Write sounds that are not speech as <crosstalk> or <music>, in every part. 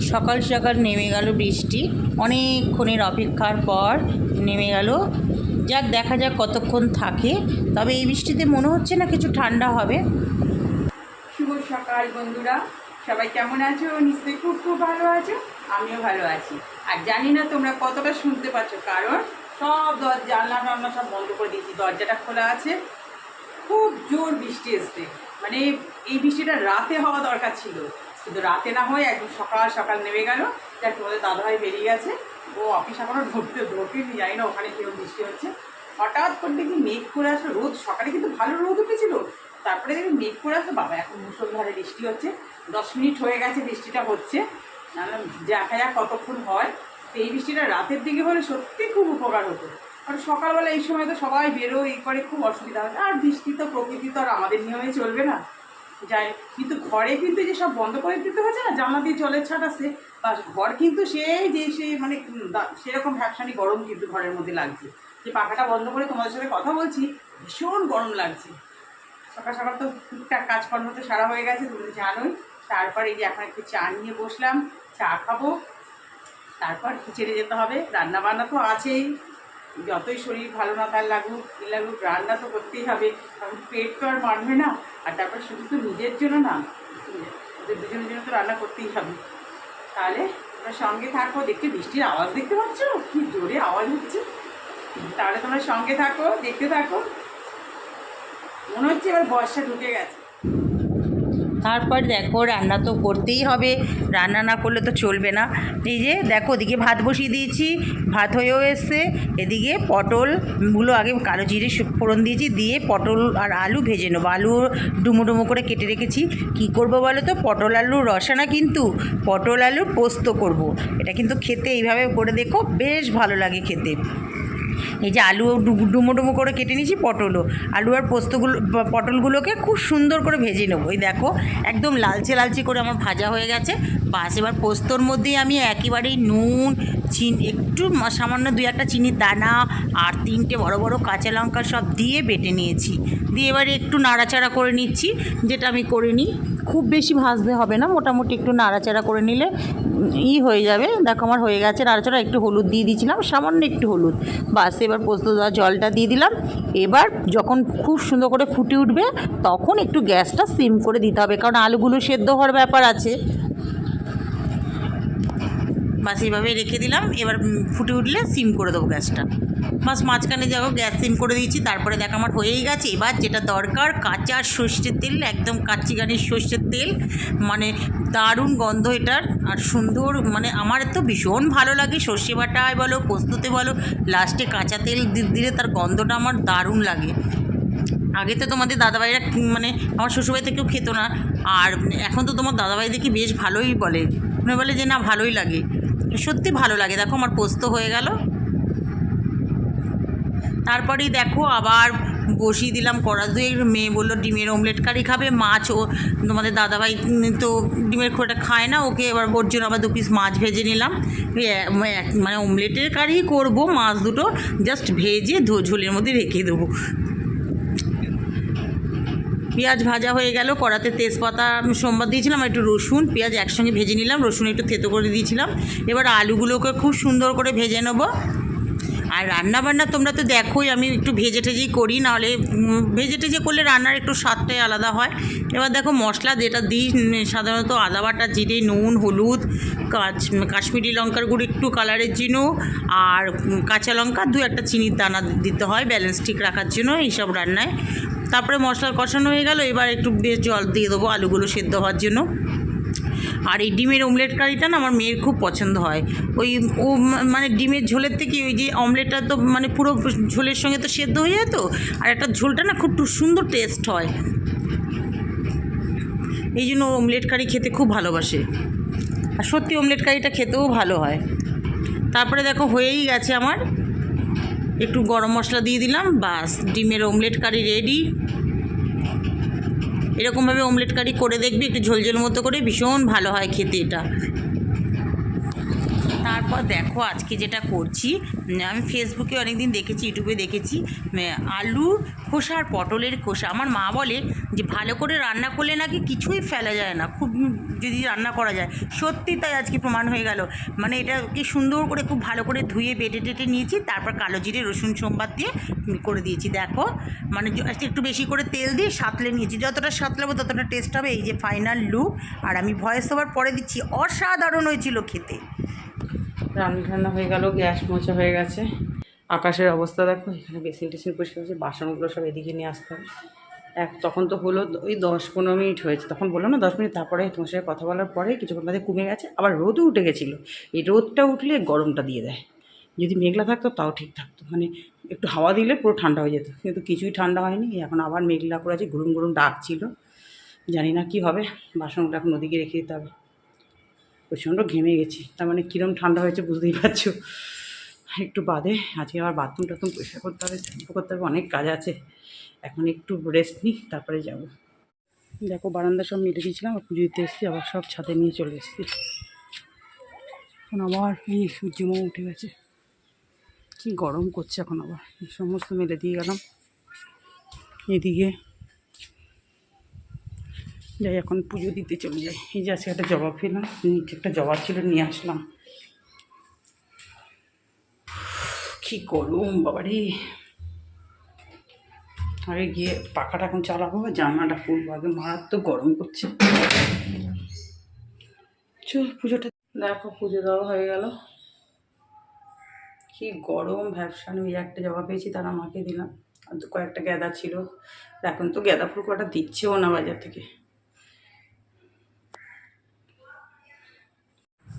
সকাল সকাল নেমে গেল বৃষ্টি। অনেকক্ষণের অপেক্ষার পর নেমে গেল। যাক, দেখা যাক কতক্ষণ থাকে। তবে এই বৃষ্টিতে মনে হচ্ছে না কিছু ঠান্ডা হবে। শুভ সকাল বন্ধুরা। সবাই কেমন আছো? নিশ্চয়ই খুব খুব ভালো আছো। আমিও ভালো আছি। আর জানি না তোমরা কতটা শুনতে পাচ্ছ, কারণ সব দরজা জানলা টানলা সব বন্ধ করে দিয়েছি। দরজাটা খোলা আছে। খুব জোর বৃষ্টি এসছে। মানে এই বৃষ্টিটা রাতে হওয়া দরকার ছিল। কিন্তু রাতে না হয়ে একদম সকাল সকাল নেমে গেল। যাক, তোমাদের দাদাভাই বেরিয়ে গেছে। ও অফিস এখনও ঢুকতে ঢোকেনি, জানি না ওখানে কেউ বৃষ্টি হচ্ছে। হঠাৎ করে দেখি মেঘ করে আসলো রোদ, সকালে কিন্তু ভালো রোদ উঠেছিল। তারপরে দেখি মেঘ করে আসলো বাবা, এখন মুসলধারে বৃষ্টি হচ্ছে। দশ মিনিট হয়ে গেছে বৃষ্টিটা হচ্ছে। দেখা যাক কতক্ষণ হয়। তো এই বৃষ্টিটা রাতের দিকে হলে সত্যি খুব উপকার হতো। কারণ সকালবেলা এই সময় তো সবাই বেরো এই করে খুব অসুবিধা হয়। আর বৃষ্টি তো প্রকৃতি তো আর আমাদের নিয়মে চলবে না। যাই কিন্তু ঘরে কিন্তু যে সব বন্ধ করে দিতে হচ্ছে না, জানলা দিয়ে জলের ছাট আছে, বা ঘর কিন্তু সেই যে সে মানে সেরকম ভ্যাপসানি গরম কিন্তু ঘরের মধ্যে লাগছে। যে পাখাটা বন্ধ করে তোমাদের সাথে কথা বলছি, ভীষণ গরম লাগছে। সকাল সকাল তো টুকটাক কাজকর্ম তো সারা হয়ে গেছে, তুমি জানোই। তারপরে এই যে এখন একটু চা নিয়ে বসলাম, চা খাব। তারপর কিচেনে যেতে হবে রান্না বান্না তো আছেই। যতই শরীর ভালো না তার লাগুক, কি লাগুক, রান্না তো করতেই হবে। কারণ পেট তো আর মানবে না, আর তারপর শুধু তো নিজের জন্য না, ওদের দুজনের জন্য তো রান্না করতেই হবে। তাহলে তোমরা সঙ্গে থাকো, দেখতে বৃষ্টির আওয়াজ দেখতে পাচ্ছ? কি জোরে আওয়াজ হচ্ছে। তাহলে তোমরা সঙ্গে থাকো, দেখতে থাকো। মনে হচ্ছে এবার বর্ষা ঢুকে গেছে। তারপর দেখো রান্না তো করতেই হবে। রান্না না করলে তো চলবে না। এই যে দেখো ওদিকে ভাত বসিয়ে দিয়েছি, ভাত হয়েও এসছে। এদিকে পটলগুলো আগে কালো জিরে ফোড়ন দিয়েছি, দিয়ে পটল আর আলু ভেজে নেব। আলু ডুমো ডুমো করে কেটে রেখেছি। কি করব বলো তো? পটল আলু রসা না কিন্তু পটল আলুর পোস্ত করব। এটা কিন্তু খেতে এইভাবে করে দেখো, বেশ ভালো লাগে খেতে। এই যে আলু ডুমো ডুমো করে কেটে নিয়েছি, পটলও। আলু আর পোস্তগুলো পটলগুলোকে খুব সুন্দর করে ভেজে নেব। এই দেখো, একদম লালচে লালচে করে আমার ভাজা হয়ে গেছে। বাস, এবার পোস্তর মধ্যেই আমি একেবারেই নুন, চিনি একটু সামান্য দুই একটা চিনির দানা আর তিনটে বড় বড় কাঁচা লঙ্কা সব দিয়ে বেটে নিয়েছি। দিয়ে এবারে একটু নাড়াচাড়া করে নিচ্ছি, যেটা আমি করে নিই। খুব বেশি ভাজতে হবে না, মোটামুটি একটু নাড়াচাড়া করে নিলে ই হয়ে যাবে। দেখো আমার হয়ে গেছে, নাড়াচাড়া, একটু হলুদ দিয়ে দিয়েছিলাম, সামান্য একটু হলুদ। বাস, এবার পোস্ত দেওয়া জলটা দিয়ে দিলাম। এবার যখন খুব সুন্দর করে ফুটে উঠবে, তখন একটু গ্যাসটা সিম করে দিতে হবে, কারণ আলুগুলো সেদ্ধ হওয়ার ব্যাপার আছে। বাস এইভাবে রেখে দিলাম। এবার ফুটে উঠলে সিম করে দেবো গ্যাসটা। বাস মাঝখানে যাব, গ্যাস সিম করে দিয়েছি, তারপরে দেখ আমার হয়েই গেছে। এবার যেটা দরকার, কাঁচা সর্ষের তেল, একদম কাচ্চি গানির সর্ষের তেল। মানে দারুণ গন্ধ এটার, আর সুন্দর মানে আমার তো ভীষণ ভালো লাগে। সর্ষে বাটায় বলো, পোস্ততে বলো, লাস্টে কাঁচা তেল দিলে তার গন্ধটা আমার দারুণ লাগে। আগে তো তোমাদের দাদাভাইরা মানে আমার শ্বশুরবাড়ি থেকেও খেতো না। আর এখন তো তোমার দাদাভাই দেখি বেশ ভালোই বলে। মানে বলে যে না, ভালোই লাগে। সত্যি ভালো লাগে। দেখো আমার পোস্ত হয়ে গেল। তারপরেই দেখো আবার বসিয়ে দিলাম কড়া। দিয়ে মেয়ে বলল, ডিমের অমলেট কারি খাবে? মাছ ও তোমাদের দাদাভাই তো ডিমের খোটা খায় না, ওকে এবার ওর জন্য আবার দু পিস মাছ ভেজে নিলাম। মানে অমলেটের কারি করব, মাছ দুটো জাস্ট ভেজে ঝোলের মধ্যে রেখে দেবো। পেঁয়াজ ভাজা হয়ে গেল, কড়াতে তেজপাতা আমি সোমবার দিয়েছিলাম একটু রসুন, পেঁয়াজ একসঙ্গে ভেজে নিলাম, রসুন একটু থেতো করে দিয়েছিলাম। এবার আলুগুলোকে খুব সুন্দর করে ভেজে নেব। আর রান্না বান্না তোমরা তো দেখোই, আমি একটু ভেজে টেজেই করি, নাহলে ভেজে টেজে করলে রান্নার একটু স্বাদটাই আলাদা হয়। এবার দেখো মশলা যেটা দিই সাধারণত আদা বাটা জিরে, নুন, হলুদ কাশ্মীরি লঙ্কার গুঁড়ো, একটু কালারের জন্য আর কাঁচা লঙ্কা, দু একটা চিনির দানা দিতে হয়, ব্যালেন্স ঠিক রাখার জন্য এইসব রান্নায়। তারপরে মশলা কষানো হয়ে গেল, এবার একটু বেশ জল দিয়ে দেবো আলুগুলো সেদ্ধ হওয়ার জন্য। আর এই ডিমের অমলেট কারিটা না আমার মেয়ের খুব পছন্দ হয়। ওই ও মানে ডিমের ঝোলের থেকে ওই যে অমলেটটা তো মানে পুরো ঝোলের সঙ্গে তো সেদ্ধ হয়ে যায় তো, আর একটা ঝোলটা না খুব সুন্দর টেস্ট হয়। এই জন্য অমলেট কারি খেতে খুব ভালোবাসে। আর সত্যি অমলেট কারিটা খেতেও ভালো হয়। তারপরে দেখো হয়েই গেছে আমার একটু গরম মশলা দিয়ে দিলাম, বাস। ডিমের অমলেট কারি রেডি এরকমভাবে অমলেট কারি করে দেখবি, একটু ঝোলঝোল মতো করে, ভীষণ ভালো হয় খেতে এটা। দেখো আজকে যেটা করছি আমি ফেসবুকে অনেকদিন দেখেছি ইউটিউবে দেখেছি আলু খোসা আর পটলের খোসা। আমার মা বলে যে, ভালো করে রান্না করলে নাকি কিছুই ফেলা যায় না। খুব যদি রান্না করা যায়। সত্যি তাই আজকে প্রমাণ হয়ে গেল। মানে এটা কি সুন্দর করে খুব ভালো করে ধুয়ে, বেটে, টেটে নিয়েছি, তারপর কালো জিরে, রসুন, সোমবার দিয়ে করে দিয়েছি। দেখো মানে জ- একটু বেশি করে তেল দিয়ে সাতলে নিয়েছি। যতটা সাতলাবো, ততটা টেস্ট হবে। এই যে ফাইনাল লুক আর আমি ভয়েস ওভার পরে দিচ্ছি। অসাধারণ হয়েছিল খেতে। রান্না টান্না হয়ে গেল, গ্যাস মোচা হয়ে গেছে। আকাশের অবস্থা দেখো, এখানে বেসিন টেসিন পরিষ্কার হয়েছে, বাসনগুলো সব এদিকে নিয়ে আসতে হবে। এক তখন তো হলো ওই দশ পনেরো মিনিট হয়েছে, তখন বলল না দশ মিনিট, তারপরে তোমার সাথে কথা বলার পরে কিছুক্ষণ বাদে কমে গেছে, আবার রোদও উঠে গেছিল। এই রোদটা উঠলে গরমটা দিয়ে দেয়। যদি মেঘলা থাকতো তাও ঠিক থাকতো মানে একটু হাওয়া দিলে পুরো ঠান্ডা হয়ে যেত, কিন্তু কিছুই ঠান্ডা হয়নি, এখন আবার মেঘলা করে আছে গুরুম গুরুম ডাকছিল। জানি না কি হবে, বাসনগুলো এখন ওদিকে রেখে দিতে হবে। প্রচণ্ড ঘেমে গেছি। তার মানে কীরকম ঠান্ডা হয়েছে বুঝতেই পারছ। একটু বাদে আজকে আবার বাথরুম টাথরুম পরিষ্কার করতে হবে, শ্যাম্পু করতে হবে, অনেক কাজ আছে। এখন একটু রেস্ট নিই, তারপরে যাব। দেখো বারান্দা সব মেলে দিয়েছিলাম পুজো দিতে এসেছি, আবার সব ছাদে নিয়ে চলে এসেছি। এখন আবার এই সূর্যমা উঠে গেছে। কি গরম করছে এখন আবার। সমস্ত মেলে দিয়ে গেলাম। এদিকে যাই, এখন পুজো দিতে চলে যাই। এই যে আজকে একটা জবা পেলাম নিচে একটা জবা ছিল, নিয়ে আসলাম। কি গরম, বাবারে। আগে গিয়ে পাখাটা এখন চালাবো আর জানলাটা খুলবো আগে মারাত্মক গরম করছে। চল, পুজোটা দেখো, পুজো দেওয়া হয়ে গেল। কি গরম, ভ্যাবসান ওই একটা জবা পেয়েছি, তারা আমাকে দিলাম। আর কয়েকটা গ্যাদা ছিল। এখন তো গ্যাদা ফুল কটা দিচ্ছেও না বাজার থেকে।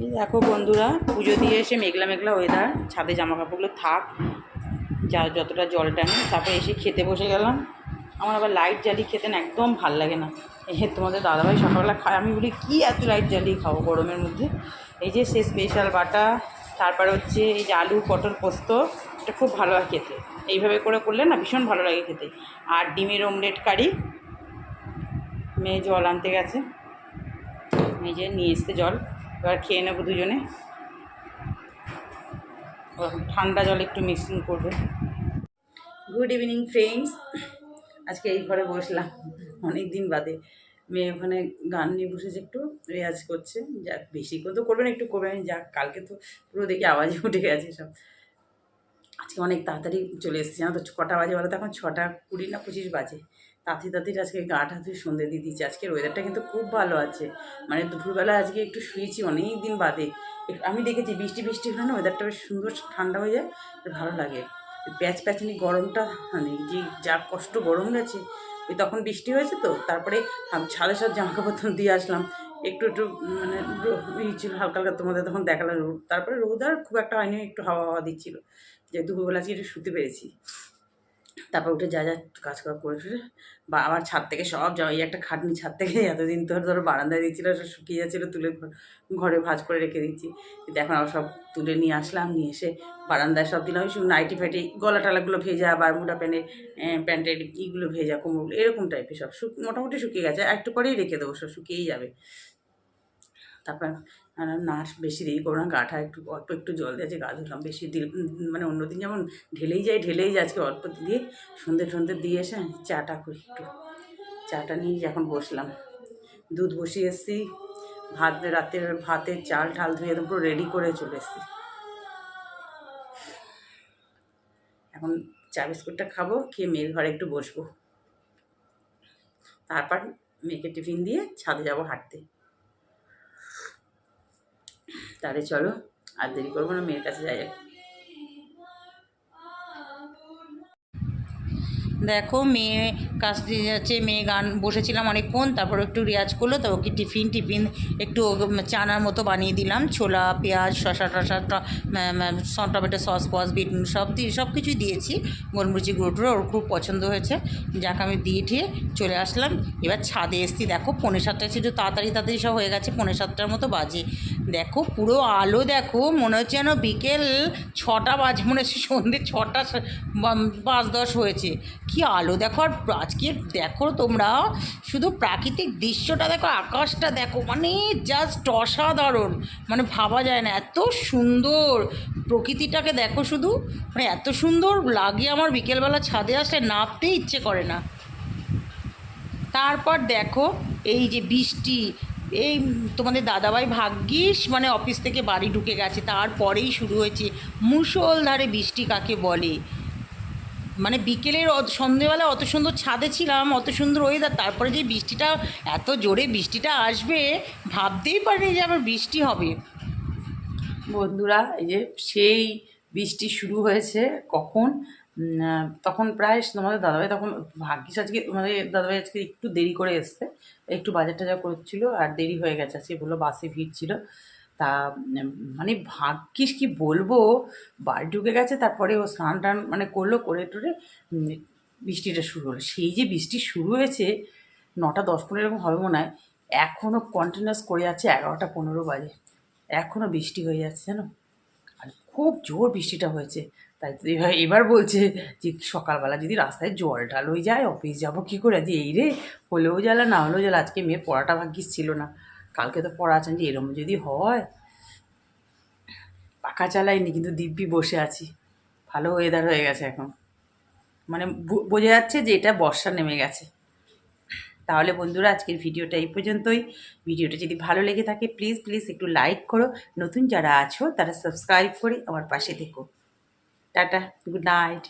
দেখো বন্ধুরা, পুজো দিয়ে এসে মেঘলা মেঘলা ওয়েদার ছাদে জামা কাপড়গুলো থাক, যা যতটা জল টানে, তারপরে এসে খেতে বসে গেলাম। আমার আবার লাইট জ্বালিয়ে খেতে না একদম ভালো লাগে না। যে তোমাদের দাদাভাই সকালবেলা খায়, আমি বলি, কী এত লাইট জ্বালিয়ে খাব গরমের মধ্যে? এই যে সে স্পেশাল বাটা, তারপরে হচ্ছে এই যে আলু পটল পোস্ত, এটা খুব ভালো হয় খেতে। এইভাবে করে করলে না ভীষণ ভালো লাগে খেতে। আর ডিমের অমলেট কারি মেয়ে জল আনতে গেছে। এই যে নিয়ে এসছে জল। এবার খেয়ে নেব দুজনে। ঠান্ডা জল একটু মিক্সিং করবে। গুড ইভিনিং ফ্রেন্ডস আজকে এই ঘরে বসলাম। অনেক দিন বাদে। মেয়ে ওখানে গান নিয়ে বসেছে, একটু রেয়াজ করছে। যাক, বেশি করে তো করবেন একটু করবেন যাক, কালকে তো পুরো দেখি আওয়াজই উঠে গেছে সব। আজকে অনেক তাড়াতাড়ি চলে এসেছি। জানো তো, কটা বাজে বলো তো? এখন ছটা কুড়ি না পঁচিশ বাজে। তাঁতি তাঁতির আজকে গা ধুয়ে সন্ধে দিয়ে দিচ্ছি আজকের ওয়েদারটা কিন্তু খুব ভালো আছে। মানে দুপুরবেলা আজকে একটু শুয়েছি অনেক দিন বাদে। আমি দেখেছি বৃষ্টি বৃষ্টি হলে না ওয়েদারটা বেশ সুন্দর ঠান্ডা হয়ে যায় ভালো লাগে। প্যাচ প্যাচনি গরমটা মানে যে যা কষ্ট গরম গেছে, ওই তখন বৃষ্টি হয়েছে তো, তারপরে ছাদে সব জামা কাপড় দিয়ে আসলাম। একটু একটু মানে রো- ই ছিল হালকা হালকা তোমাদের তখন দেখালাম রোদ। তারপরে রোদ আর খুব একটা হয়নি, একটু হাওয়া হাওয়া দিচ্ছিল। যে দুপুরবেলা আজকে একটু শুতে পেরেছি। তারপর উঠে যা যা কাজ করা বা আবার ছাদ থেকে সব জামা, এই একটা খাটনি ছাদ থেকে <laughs> এতদিন তো ধরো বারান্দায় দিচ্ছিল সব শুকিয়ে যাচ্ছিল, তুলে ঘর- ভাজ করে রেখে দিচ্ছি কিন্তু এখন আবার সব তুলে নিয়ে আসলাম, নিয়ে এসে বারান্দায় সব দিলাম। শুধু নাইটি ফাইটি গলা টালাগুলো ভেজা বা বারমুডা প্যান্টের প্যান্টের ইগুলো ভেজা কোমরগুলো এরকম টাইপের সব। মোটামুটি শুকিয়ে গেছে একটু পরেই রেখে দেবো, সব শুকিয়েই যাবে। তারপর আর না, বেশি দেরি করব না গাটা একটু, অল্প একটু জল দিয়েছে গা ধুলাম, বেশি মানে অন্যদিন যেমন ঢেলেই যায় ঢেলেই যায় আজকে অল্প দিয়ে সন্ধে সন্ধে দিয়ে এসে চাটা করি একটু। চাটা নিয়ে এখন বসলাম। দুধ বসিয়ে এসেছি, ভাত, রাতের ভাতের চাল ঠাল ধুয়ে একদম পুরো রেডি করে চলে এসেছি। এখন চা বিস্কুটটা খাব, খেয়ে মেয়ের ঘরে একটু বসবো। তারপর মেয়েকে টিফিন দিয়ে ছাদে যাব হাঁটতে। তাহলে চলো, আর দেরি করব না, মেয়ের কাছে যাই দেখো, মেয়ে কাজ দিয়ে যাচ্ছে, মেয়ে গান বসেছিলাম অনেকক্ষণ, তারপর একটু রেয়াজ করল, তো ওকে টিফিন টিফিন একটু চানার মতো বানিয়ে দিলাম, ছোলা, পেঁয়াজ, শসা, টসা, ট- ম- ম- টমেটো সস ফস বিট সব দিয়ে সব কিছুই দিয়েছি গোলমরিচি গুঁড়ো টুড়ো ওর খুব পছন্দ হয়েছে, যাক আমি দিয়ে ঠিয়ে চলে আসলাম, এবার ছাদে এসছি, দেখো, পৌনে সাতটা ছিল তাড়াতাড়ি তাড়াতাড়ি সব হয়ে গেছে, পৌনে সাতটার মতো বাজে দেখো, পুরো আলো দেখো, মনে হচ্ছে যেন বিকেল ছটা বাজ, মনে হচ্ছে সন্ধ্যে ছটা পাঁচ দশ হয়েছে। কি আলো দেখো, আর আজকে দেখো তোমরা, শুধু প্রাকৃতিক দৃশ্যটা দেখো, আকাশটা দেখো মানে জাস্ট অসাধারণ। মানে ভাবা যায় না, এত সুন্দর। প্রকৃতিটাকে দেখো শুধু মানে এত সুন্দর লাগে আমার বিকেলবেলা ছাদে আসলে নামতে ইচ্ছে করে না। তারপর দেখো, এই যে বৃষ্টি এই তোমাদের দাদাভাই ভাগ্যিস মানে অফিস থেকে বাড়ি ঢুকে গেছে, তারপরেই শুরু হয়েছে মুষলধারে বৃষ্টি কাকে বলে। মানে বিকেলের সন্ধেবেলা অত সুন্দর ছাদে ছিলাম, অত সুন্দর ওয়েদার তারপরে যে বৃষ্টিটা, এত জোরে বৃষ্টিটা আসবে, ভাবতেই পারিনি যে আবার বৃষ্টি হবে। বন্ধুরা, এই যে সেই বৃষ্টি শুরু হয়েছে কখন? তখন প্রায় তোমাদের দাদাভাই তখন ভাগ্যিস আজকে আমাদের দাদাভাই আজকে একটু দেরি করে এসছে, একটু বাজার টাজার করছিল আর দেরি হয়ে গেছে, আজকে বলল বাসে ভিড় ছিল তা মানে ভাগ্যিস কি বলব, বাড়ি ঢুকে গেছে, তারপরে ও স্নান টান মানে করল, করে টরে বৃষ্টিটা শুরু হলো। সেই যে বৃষ্টি শুরু হয়েছে, নটা দশ পনেরো এরকম হবে মনে হয় এখনও কন্টিনিউয়াস করে যাচ্ছে এগারোটা পনেরো বাজে। এখনও বৃষ্টি হয়ে যাচ্ছে জানো? আর খুব জোর বৃষ্টিটা হয়েছে। তাই তো এবার এবার বলছে যে সকালবেলা যদি রাস্তায় জল ঢাল হয়ে যায়, অফিস যাব কী করে? যে এই রে, হলেও জ্বালা না হলেও জ্বালা আজকে মেয়ে পড়াটা ভাগ্যিস ছিল না। কালকে তো পড়া আছেন যে এরম যদি হয়, পাখা চালাইনি, কিন্তু দিব্যি বসে আছি। ভালো ওয়েদার হয়ে গেছে এখন। মানে বোঝা যাচ্ছে যে এটা বর্ষা নেমে গেছে। তাহলে বন্ধুরা, আজকের ভিডিওটা এই পর্যন্তই। ভিডিওটা যদি ভালো লেগে থাকে প্লিজ প্লিজ একটু লাইক করো। নতুন যারা আছো, তারা সাবস্ক্রাইব করে আমার পাশে থেকো। Tata good night